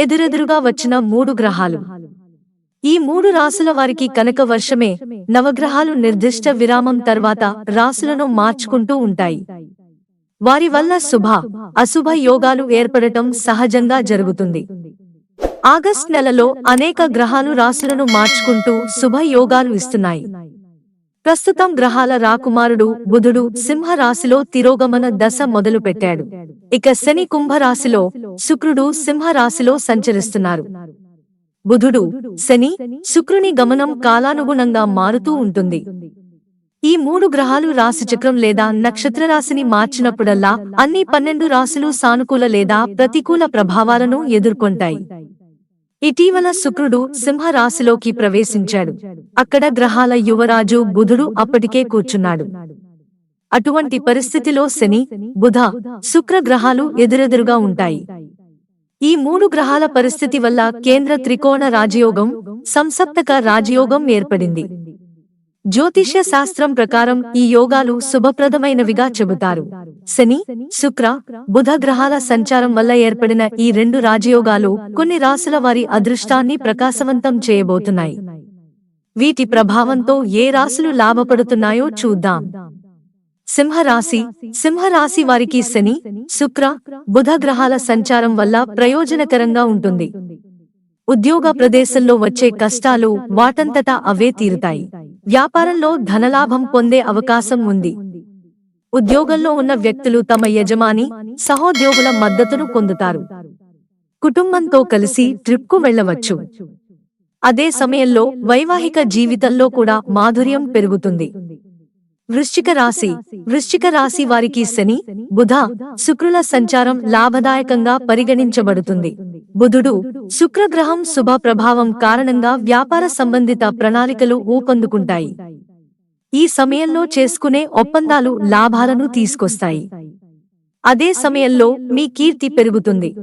ఎదురెదురుగా వచ్చిన మూడు గ్రహాలు. ఈ మూడు రాసుల వారికి కనక వర్షమే నవగ్రహాలు నిర్దిష్ట విరామం తర్వాత రాసులను మార్చుకుంటూ ఉంటాయి. వారి వల్ల శుభ అశుభ యోగాలు ఏర్పడటం సహజంగా జరుగుతుంది. ఆగస్ట్ నెలలో అనేక గ్రహాలు రాసులను మార్చుకుంటూ శుభ యోగాలు ఇస్తున్నాయి. ప్రస్తుతం గ్రహాల రాకుమారుడు బుధుడు సింహరాశిలో తిరోగమన దశ మొదలు పెట్టాడు ఇక శని కుంభరాశిలో శుక్రుడు సింహరాశిలో సంచరిస్తున్నారు. బుధుడు శని శుక్రుని గమనం కాలానుగుణంగా మారుతూ ఉంటుంది. ఈ మూడు గ్రహాలు రాశిచక్రం లేదా నక్షత్ర రాశిని మార్చినప్పుడల్లా అన్ని పన్నెండు రాశులు సానుకూల లేదా ప్రతికూల ప్రభావాలను ఎదుర్కొంటాయి. ఇటీవల శుక్రుడు సింహరాశిలోకి ప్రవేశించాడు. అక్కడ గ్రహాల యువరాజు బుధుడు అప్పటికే కూర్చున్నాడు. అటువంటి పరిస్థితిలో శని బుధ శుక్ర గ్రహాలు ఎదురెదురుగా ఉంటాయి. ఈ మూడు గ్రహాల పరిస్థితి వల్ల కేంద్ర త్రికోణ రాజయోగం సంసప్తక రాజయోగం ఏర్పడింది. జ్యోతిష్య శాస్త్రం ప్రకారం ఈ యోగాలు శుభప్రదమైనవిగా చెబుతారు. శని శుక్ర బుధ గ్రహాల సంచారం వల్ల ఏర్పడిన ఈ రెండు రాజయోగాలు కొన్ని రాశుల వారి అదృష్టాన్ని ప్రకాశవంతం చేయబోతున్నాయి. వీటి ప్రభావంతో ఏ రాశులు లాభపడుతున్నాయో చూద్దాం. సింహరాశి సింహరాశి వారికి శని శుక్ర బుధ గ్రహాల సంచారం వల్ల ప్రయోజనకరంగా ఉంటుంది. ఉద్యోగ ప్రదేశంలో వచ్చే కష్టాలు వాటంతటా అవే తీరుతాయి. వ్యాపారంలో ధనలాభం పొందే అవకాశం ఉంది. ఉద్యోగంలో ఉన్న వ్యక్తులు తమ యజమాని సహోద్యోగుల మద్దతును పొందుతారు. కుటుంబంతో కలిసి ట్రిప్కు వెళ్ళవచ్చు అదే సమయంలో వైవాహిక జీవితంలో కూడా మాధుర్యం పెరుగుతుంది. వృశ్చిక రాశి. వృశ్చిక రాశి వారికి శని బుధ శుక్రుల సంచారం లాభదాయకంగా పరిగణించబడుతుంది. బుధుడు శుక్రగ్రహం శుభ ప్రభావం కారణంగా వ్యాపార సంబంధిత ప్రణాళికలు ఊపందుకుంటాయి. ఈ సమయంలో చేసుకునే ఒప్పందాలు లాభాలను తీసుకొస్తాయి. అదే సమయంలో మీ కీర్తి పెరుగుతుంది.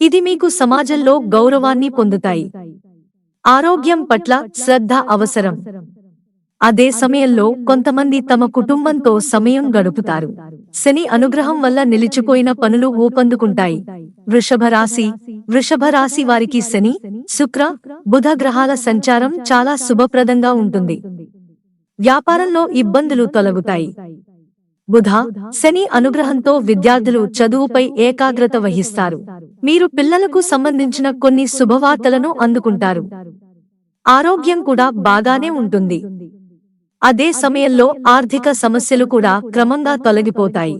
ఇది మీకు సమాజంలో గౌరవాన్ని పొందుతాయి. ఆరోగ్యం పట్ల శ్రద్ధ అవసరం. అదే సమయంలో కొంతమంది తమ కుటుంబంతో సమయం గడుపుతారు. శని అనుగ్రహం వల్ల నిలిచిపోయిన పనులు ఊపందుకుంటాయి. వృషభ రాశి. వృషభ రాశి వారికి శని శుక్ర బుధ గ్రహాల సంచారం చాలా శుభప్రదంగా ఉంటుంది. వ్యాపారంలో ఇబ్బందులు తొలగుతాయి. బుధ శని అనుగ్రహంతో విద్యార్థులు చదువుపై ఏకాగ్రత వహిస్తారు. మీరు పిల్లలకు సంబంధించిన కొన్ని శుభవార్తలను అందుకుంటారు. ఆరోగ్యం కూడా బాగానే ఉంటుంది. అదే సమయంలో ఆర్థిక సమస్యలు కూడా క్రమంగా తొలగిపోతాయి.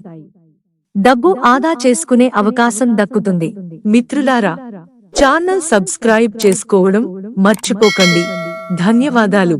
డబ్బు ఆదా చేసుకునే అవకాశం దక్కుతుంది. మిత్రులారా ఛానల్ సబ్స్క్రైబ్ చేసుకోవడం మర్చిపోకండి. ధన్యవాదాలు.